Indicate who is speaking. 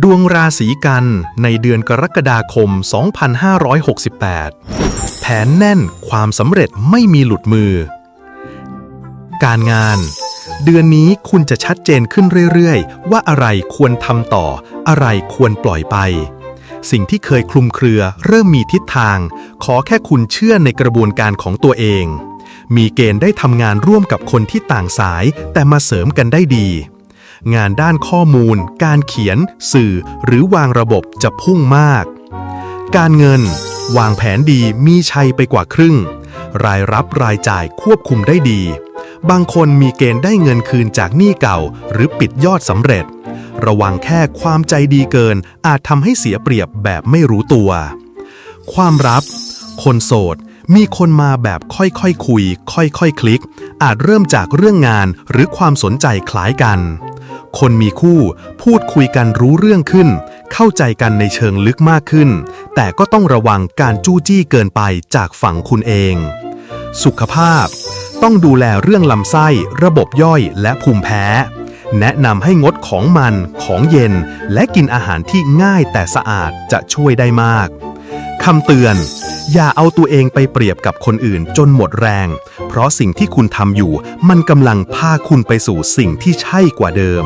Speaker 1: ดวงราศีกันในเดือนกรกฎาคม 2568 แผนแน่นความสำเร็จไม่มีหลุดมือ การงาน เดือนนี้คุณจะชัดเจนขึ้นเรื่อยๆ ว่าอะไรควรทำต่อ อะไรควรปล่อยไป สิ่งที่เคยคลุมเครือเริ่มมีทิศทาง ขอแค่คุณเชื่อในกระบวนการของตัวเอง มีเกณฑ์ได้ทำงานร่วมกับคนที่ต่างสายแต่มาเสริมกันได้ดี งานด้านข้อมูล การเขียน สื่อ หรือวางระบบจะพุ่งมาก การเงิน วางแผนดีมีชัยไปกว่าครึ่ง รายรับรายจ่ายควบคุมได้ดี บางคนมีเกณฑ์ได้เงินคืนจากหนี้เก่า หรือปิดยอดสำเร็จ ระวังแค่ความใจดีเกินอาจทำให้เสียเปรียบแบบไม่รู้ตัว ความรับ คนโสดมีคนมาแบบค่อยๆคคุย ค่อยๆคคลิก อาจเริ่มจากเรื่องงานหรือความสนใจคล้ายกัน คนมีคู่ พูดคุยกันรู้เรื่องขึ้น เข้าใจกันในเชิงลึกมากขึ้น แต่ก็ต้องระวังการจู้จี้เกินไปจากฝั่งคุณเอง สุขภาพ ต้องดูแลเรื่องลำไส้ ระบบย่อยและภูมิแพ้ แนะนำให้งดของมัน ของเย็น และกินอาหารที่ง่ายแต่สะอาดจะช่วยได้มากคำเตือน อย่าเอาตัวเองไปเปรียบกับคนอื่นจนหมดแรง เพราะสิ่งที่คุณทำอยู่ มันกำลังพาคุณไปสู่สิ่งที่ใช่กว่าเดิม